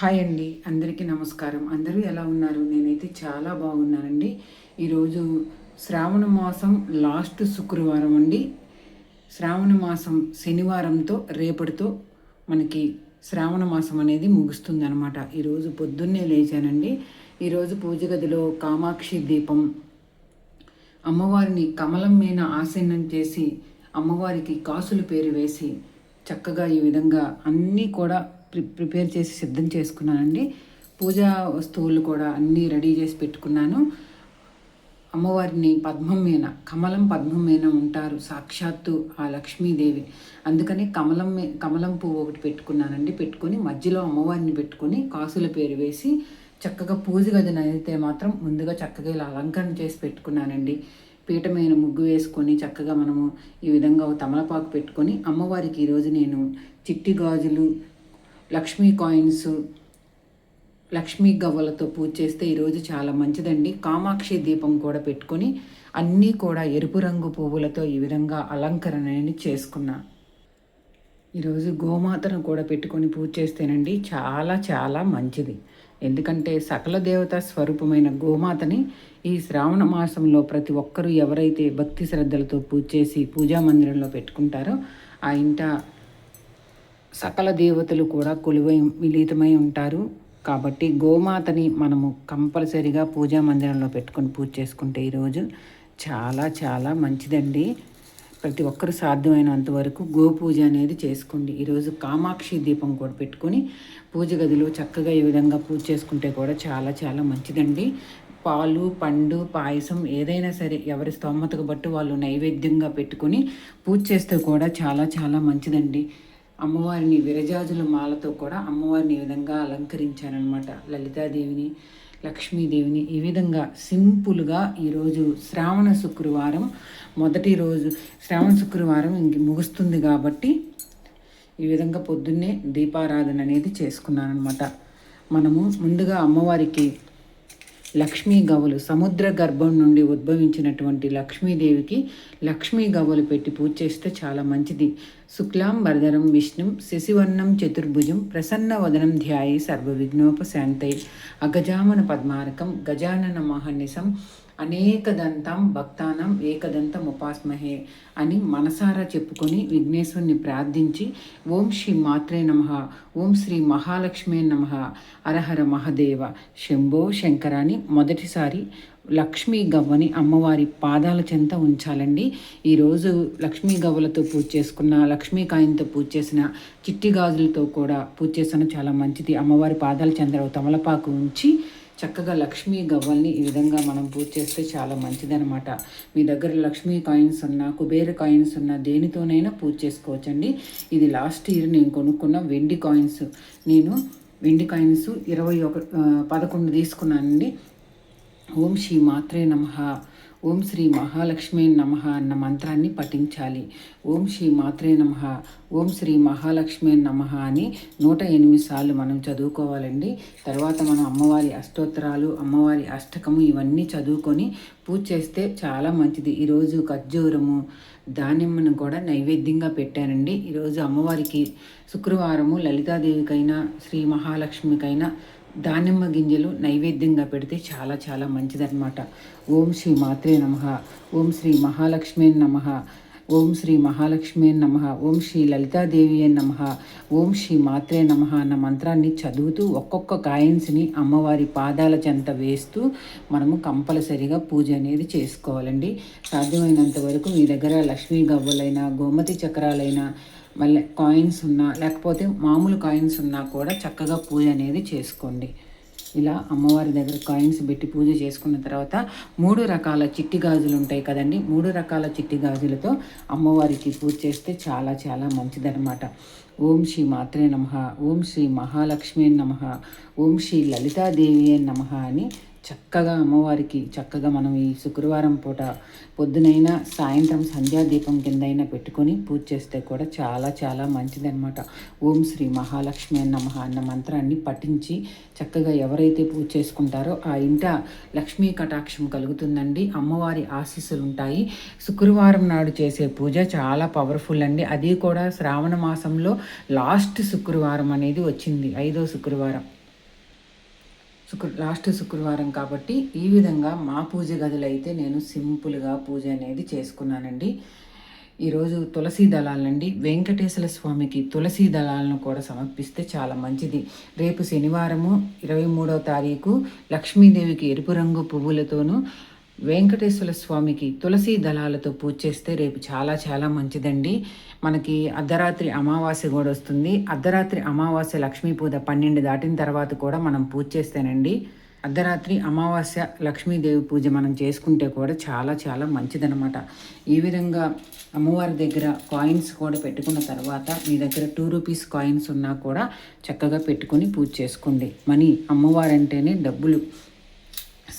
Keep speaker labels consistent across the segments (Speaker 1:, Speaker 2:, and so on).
Speaker 1: Hi అండి అందరికీ నమస్కారం. అందరూ ఎలా ఉన్నారు? నేనైతే చాలా బాగున్నానండి. ఈరోజు శ్రావణ మాసం లాస్ట్ శుక్రవారం అండి. శ్రావణ మాసం శనివారంతో రేపటితో మనకి శ్రావణ మాసం అనేది ముగుస్తుంది అనమాట ఈరోజు పొద్దున్నే లేచానండి. ఈరోజు పూజ గదిలో కామాక్షి దీపం అమ్మవారిని కమలం మీద ఆసీనం చేసి అమ్మవారికి కాసులు పేరు వేసి చక్కగా ఈ విధంగా అన్నీ కూడా ప్రిపేర్ చేసి సిద్ధం చేసుకున్నానండి. పూజా వస్తువులు కూడా అన్నీ రెడీ చేసి పెట్టుకున్నాను. అమ్మవారిని పద్మం మీద కమలం పద్మం మీద ఉంటారు సాక్షాత్తు ఆ లక్ష్మీదేవి. అందుకని కమలం కమలం పువ్వు ఒకటి పెట్టుకున్నానండి. పెట్టుకొని మధ్యలో అమ్మవారిని పెట్టుకొని కాసుల పేరు వేసి చక్కగా పూజ గదిని అయితే మాత్రం ముందుగా చక్కగా ఇలా అలంకరణ చేసి పెట్టుకున్నానండి. పీఠమైన ముగ్గు వేసుకొని చక్కగా మనము ఈ విధంగా ఒక తమలపాకు పెట్టుకొని అమ్మవారికి ఈరోజు నేను చిట్టి గాజులు లక్ష్మీ కాయిన్స్ లక్ష్మీ గవ్వలతో పూజ చేస్తే ఈరోజు చాలా మంచిదండి. కామాక్షి దీపం కూడా పెట్టుకొని అన్నీ కూడా ఎరుపు రంగు పువ్వులతో ఈ విధంగా అలంకరణని చేసుకున్నా. ఈరోజు గోమాతను కూడా పెట్టుకొని పూజ చేస్తేనండి చాలా చాలా మంచిది. ఎందుకంటే సకల దేవత స్వరూపమైన గోమాతని ఈ శ్రావణ మాసంలో ప్రతి ఒక్కరూ ఎవరైతే భక్తి శ్రద్ధలతో పూజ చేసి పూజా మందిరంలో పెట్టుకుంటారో ఆ ఇంట సకల దేవతలు కూడా కొలువై మిళితమై ఉంటారు. కాబట్టి గోమాతని మనము కంపల్సరిగా పూజా మందిరంలో పెట్టుకొని పూజ చేసుకుంటే ఈరోజు చాలా చాలా మంచిదండి. ప్రతి ఒక్కరు సాధ్యమైనంత వరకు గోపూజ అనేది చేసుకోండి. ఈరోజు కామాక్షి దీపం కూడా పెట్టుకొని పూజ గదిలో చక్కగా ఈ విధంగా పూజ చేసుకుంటే కూడా చాలా చాలా మంచిదండి. పాలు పండు పాయసం ఏదైనా సరే ఎవరి స్తోమతకు బట్టి వాళ్ళు నైవేద్యంగా పెట్టుకొని పూజ చేస్తే కూడా చాలా చాలా మంచిదండి. అమ్మవారిని విరజాజుల మాలతో కూడా అమ్మవారిని ఈ విధంగా అలంకరించారనమాట లలితాదేవిని లక్ష్మీదేవిని ఈ విధంగా సింపుల్గా ఈరోజు శ్రావణ శుక్రవారం మొదటి రోజు శ్రావణ శుక్రవారం ఇంక ముగుస్తుంది కాబట్టి ఈ విధంగా పొద్దున్నే దీపారాధన అనేది చేసుకున్నాను అనమాట మనము ముందుగా అమ్మవారికి లక్ష్మీ గవ్వలు సముద్ర గర్భం నుండి ఉద్భవించినటువంటి లక్ష్మీదేవికి లక్ష్మీ గవ్వలు పెట్టి పూజ చేస్తే చాలా మంచిది. శుక్లాం వరదరం విష్ణుం శశివర్ణం చతుర్భుజం ప్రసన్న వదనం ధ్యాయి అగజామన పద్మారకం గజానన మహనిసం అనేకదంతం భక్తానం ఏకదంతం ఉపాస్మహే అని మనసారా చెప్పుకొని విఘ్నేశ్వరుని ప్రార్థించి ఓం శ్రీ మాత్రే నమ ఓం శ్రీ మహాలక్ష్మే నమ అరహర మహదేవ శంభో శంకరాని మొదటిసారి లక్ష్మీ గవ్వని అమ్మవారి పాదాల చెంత ఉంచాలండి. ఈరోజు లక్ష్మీ గవ్వలతో పూజ చేసుకున్న లక్ష్మీ కాయంతో పూజ చేసిన చిట్టి గాజులతో కూడా పూజ చేసిన చాలా మంచిది. అమ్మవారి పాదాల చెంత తమలపాకు ఉంచి చక్కగా లక్ష్మీ గవ్వల్ని ఈ విధంగా మనం పూజ చేస్తే చాలా మంచిదనమాట మీ దగ్గర లక్ష్మీ కాయిన్స్ ఉన్నా కుబేర కాయిన్స్ ఉన్నా దేనితోనైనా పూజ చేసుకోవచ్చండి. ఇది లాస్ట్ ఇయర్ నేను కొనుక్కున్న వెండి కాయిన్స్. నేను వెండి కాయిన్స్ ఇరవై ఒక పదకొండు తీసుకున్నానండి. ఓం శ్రీ మాత్రే నమ. ఓం శ్రీ మహాలక్ష్మి నమ అన్న మంత్రాన్ని పఠించాలి. ఓం శ్రీ మాత్రే నమ. ఓం శ్రీ మహాలక్ష్మీ నమ అని నూట ఎనిమిది సార్లు మనం చదువుకోవాలండి. తర్వాత మనం అమ్మవారి అష్టోత్తరాలు అమ్మవారి అష్టకము ఇవన్నీ చదువుకొని పూజ చేస్తే చాలా మంచిది. ఈరోజు ఖర్జూరము దానిమ్మను కూడా నైవేద్యంగా పెట్టానండి. ఈరోజు అమ్మవారికి శుక్రవారము లలితాదేవికైనా శ్రీ మహాలక్ష్మికైనా దానిమ్మ గింజలు నైవేద్యంగా పెడితే చాలా చాలా మంచిదన్నమాట. ఓం శ్రీ మాత్రే నమ. ఓం శ్రీ మహాలక్ష్మి నమ. ఓం శ్రీ మహాలక్ష్మి నమ. ఓం శ్రీ లలితాదేవి నమ. ఓం శ్రీ మాత్రే నమ అన్న మంత్రాన్ని చదువుతూ ఒక్కొక్క కాయిన్స్ని అమ్మవారి పాదాల చెంత వేస్తూ మనము కంపల్సరిగా పూజ అనేది చేసుకోవాలండి. సాధ్యమైనంత వరకు మీ దగ్గర లక్ష్మీ గవ్వలైనా గోమతి చక్రాలైనా మళ్ళీ కాయిన్స్ ఉన్నా లేకపోతే మామూలు కాయిన్స్ ఉన్నా కూడా చక్కగా పూజ అనేది చేసుకోండి. ఇలా అమ్మవారి దగ్గర కాయిన్స్ పెట్టి పూజ చేసుకున్న తర్వాత మూడు రకాల చిట్టి గాజులు ఉంటాయి కదండి. మూడు రకాల చిట్టి గాజులతో అమ్మవారికి పూజ చేస్తే చాలా చాలా మంచిదనమాట ఓం శ్రీ మాత్రే నమ ఓం శ్రీ మహాలక్ష్మి నమ ఓం శ్రీ లలితాదేవి నమ అని చక్కగా అమ్మవారికి చక్కగా మనం ఈ శుక్రవారం పూట పొద్దునైనా సాయంత్రం సంధ్యాదీపం కిందైనా పెట్టుకొని పూజ చేస్తే కూడా చాలా చాలా మంచిదన్నమాట. ఓం శ్రీ మహాలక్ష్మి నమ అన్న మంత్రాన్ని పఠించి చక్కగా ఎవరైతే పూజ చేసుకుంటారో ఆ ఇంట లక్ష్మీ కటాక్షం కలుగుతుందండి. అమ్మవారి ఆశీస్సులు ఉంటాయి శుక్రవారం నాడు చేసే పూజ చాలా పవర్ఫుల్ అండి. అది కూడా శ్రావణ మాసంలో లాస్ట్ శుక్రవారం అనేది వచ్చింది ఐదో శుక్రవారం. శుక్ర లాస్ట్ శుక్రవారం కాబట్టి ఈ విధంగా మా పూజ గదిలో అయితే నేను సింపుల్గా పూజ అనేది చేసుకున్నానండి. ఈరోజు తులసీ దళాలండి. వెంకటేశ్వర స్వామికి తులసీ దళాలను కూడా సమర్పిస్తే చాలా మంచిది. రేపు శనివారము ఇరవై మూడవ తారీఖు లక్ష్మీదేవికి ఎరుపు రంగు పువ్వులతోనూ వెంకటేశ్వర స్వామికి తులసి దళాలతో పూజ చేస్తే రేపు చాలా చాలా మంచిదండి. మనకి అర్ధరాత్రి అమావాస్య కూడా వస్తుంది. అర్ధరాత్రి అమావాస్య లక్ష్మీ పూజ పన్నెండు దాటిన తర్వాత కూడా మనం పూజ చేస్తేనండి. అర్ధరాత్రి అమావాస్య లక్ష్మీదేవి పూజ మనం చేసుకుంటే కూడా చాలా చాలా మంచిదనమాట ఈ విధంగా అమ్మవారి దగ్గర కాయిన్స్ కూడా పెట్టుకున్న తర్వాత మీ దగ్గర టూ రూపీస్ కాయిన్స్ ఉన్నా కూడా చక్కగా పెట్టుకొని పూజ చేసుకోండి. మనీ అమ్మవారు అంటేనే డబ్బులు.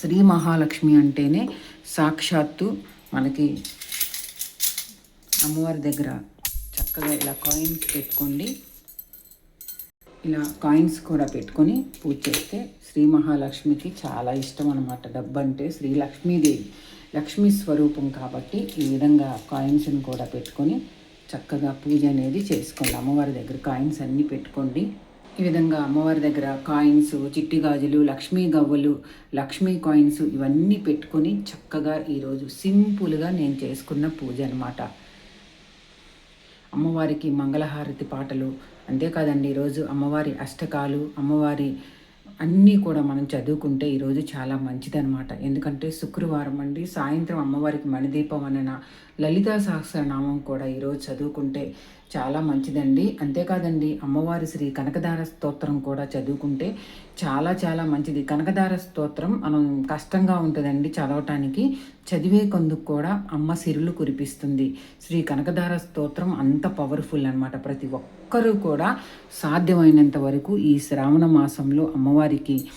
Speaker 1: శ్రీ మహాలక్ష్మి అంటేనే సాక్షాత్తు మనకి అమ్మవారి దగ్గర చక్కగా ఇలా కాయిన్స్ పెట్టుకోండి. ఇలా కాయిన్స్ కూడా పెట్టుకొని పూజ చేస్తే శ్రీ మహాలక్ష్మికి చాలా ఇష్టం అనమాట డబ్బు అంటే శ్రీ లక్ష్మీదేవి లక్ష్మీ స్వరూపం కాబట్టి ఈ విధంగా కాయిన్స్ని కూడా పెట్టుకొని చక్కగా పూజ అనేది చేసుకోండి. అమ్మవారి దగ్గర కాయిన్స్ అన్నీ పెట్టుకోండి. ఈ విధంగా అమ్మవారి దగ్గర కాయిన్స్ చిట్టి గాజులు లక్ష్మీ గవ్వలు లక్ష్మీ కాయిన్స్ ఇవన్నీ పెట్టుకొని చక్కగా ఈరోజు సింపుల్గా నేను చేసుకున్న పూజ అనమాట అమ్మవారికి మంగళహారతి పాటలు అంతేకాదండి ఈరోజు అమ్మవారి అష్టకాలు అమ్మవారి అన్నీ కూడా మనం చదువుకుంటే ఈరోజు చాలా మంచిదనమాట ఎందుకంటే శుక్రవారం అండి సాయంత్రం అమ్మవారికి మణిదీపం అన్న లలితా సహస్రనామం కూడా ఈరోజు చదువుకుంటే చాలా మంచిదండి. అంతేకాదండి అమ్మవారి శ్రీ కనకదార స్తోత్రం కూడా చదువుకుంటే చాలా చాలా మంచిది. కనకదార స్తోత్రం మనం కష్టంగా ఉంటుందండి చదవటానికి. చదివే కొందుకు కూడా అమ్మ సిరులు కురిపిస్తుంది. శ్రీ కనకదార స్తోత్రం అంత పవర్ఫుల్ అనమాట ప్రతి ఒక్కరూ కూడా సాధ్యమైనంత వరకు ఈ శ్రావణ మాసంలో అమ్మవారికి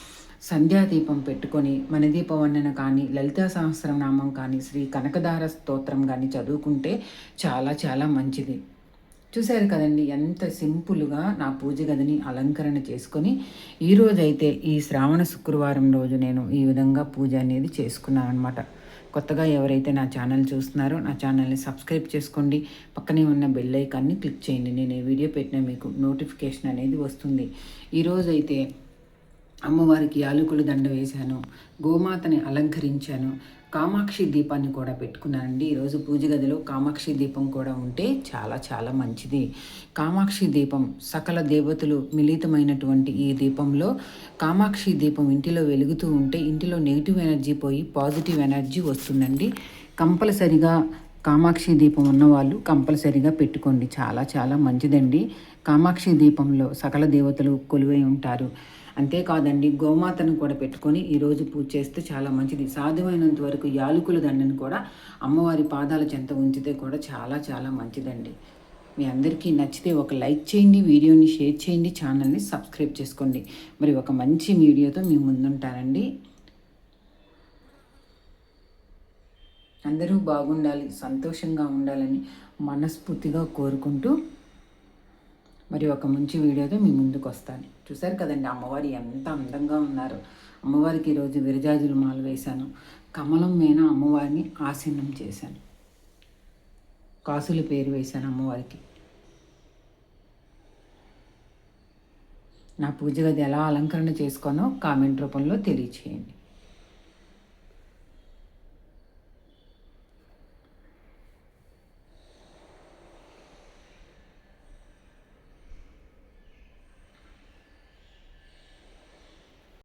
Speaker 1: సంధ్యాదీపం పెట్టుకొని మనదీప కానీ లలితా సహస్రనామం కానీ శ్రీ కనకదార స్తోత్రం కానీ చదువుకుంటే చాలా చాలా మంచిది. చూశారు కదండి ఎంత సింపుల్గా నా పూజ గదిని అలంకరణ చేసుకొని ఈరోజైతే ఈ శ్రావణ శుక్రవారం రోజు నేను ఈ విధంగా పూజ అనేది చేసుకున్నాను అనమాట కొత్తగా ఎవరైతే నా ఛానల్ చూస్తున్నారో నా ఛానల్ని సబ్స్క్రైబ్ చేసుకోండి. పక్కనే ఉన్న బెల్ ఐకాన్ని క్లిక్ చేయండి. నేను ఈ వీడియో పెట్టిన మీకు నోటిఫికేషన్ అనేది వస్తుంది. ఈరోజైతే అమ్మవారికి యాలకులు దండ వేశాను గోమాతని అలంకరించాను కామాక్షి దీపాన్ని కూడా పెట్టుకున్నానండి. ఈరోజు పూజ గదిలో కామాక్షి దీపం కూడా ఉంటే చాలా చాలా మంచిది. కామాక్షి దీపం సకల దేవతలు మిళితమైనటువంటి ఈ దీపంలో కామాక్షి దీపం ఇంటిలో వెలుగుతూ ఉంటే ఇంటిలో నెగిటివ్ ఎనర్జీ పోయి పాజిటివ్ ఎనర్జీ వస్తుందండి. కంపల్సరిగా కామాక్షి దీపం ఉన్నవాళ్ళు కంపల్సరిగా పెట్టుకోండి. చాలా చాలా మంచిదండి. కామాక్షి దీపంలో సకల దేవతలు కొలువై ఉంటారు. అంతేకాదండి గోమాతను కూడా పెట్టుకొని ఈరోజు పూజ చేస్తే చాలా మంచిది. సాధ్యమైనంత వరకు యాలకుల దండను కూడా అమ్మవారి పాదాల చెంత ఉంచితే కూడా చాలా చాలా మంచిదండి. మీ అందరికీ నచ్చితే ఒక లైక్ చేయండి వీడియోని షేర్ చేయండి ఛానల్ని సబ్స్క్రైబ్ చేసుకోండి. మరి ఒక మంచి వీడియోతో మీ ముందుంటానండి. అందరూ బాగుండాలి సంతోషంగా ఉండాలని మనస్ఫూర్తిగా కోరుకుంటూ మరి ఒక మంచి వీడియోతో మీ ముందుకు వస్తాను. చూశారు కదండి అమ్మవారి ఎంత అందంగా ఉన్నారు. అమ్మవారికి ఈరోజు విరజాజులు మాలు వేశాను. కమలం మీద అమ్మవారిని ఆసీనం చేశాను. కాసుల పేరు వేశాను అమ్మవారికి. నా పూజ గది ఎలా అలంకరణ చేసుకోనో కామెంట్ రూపంలో తెలియచేయండి.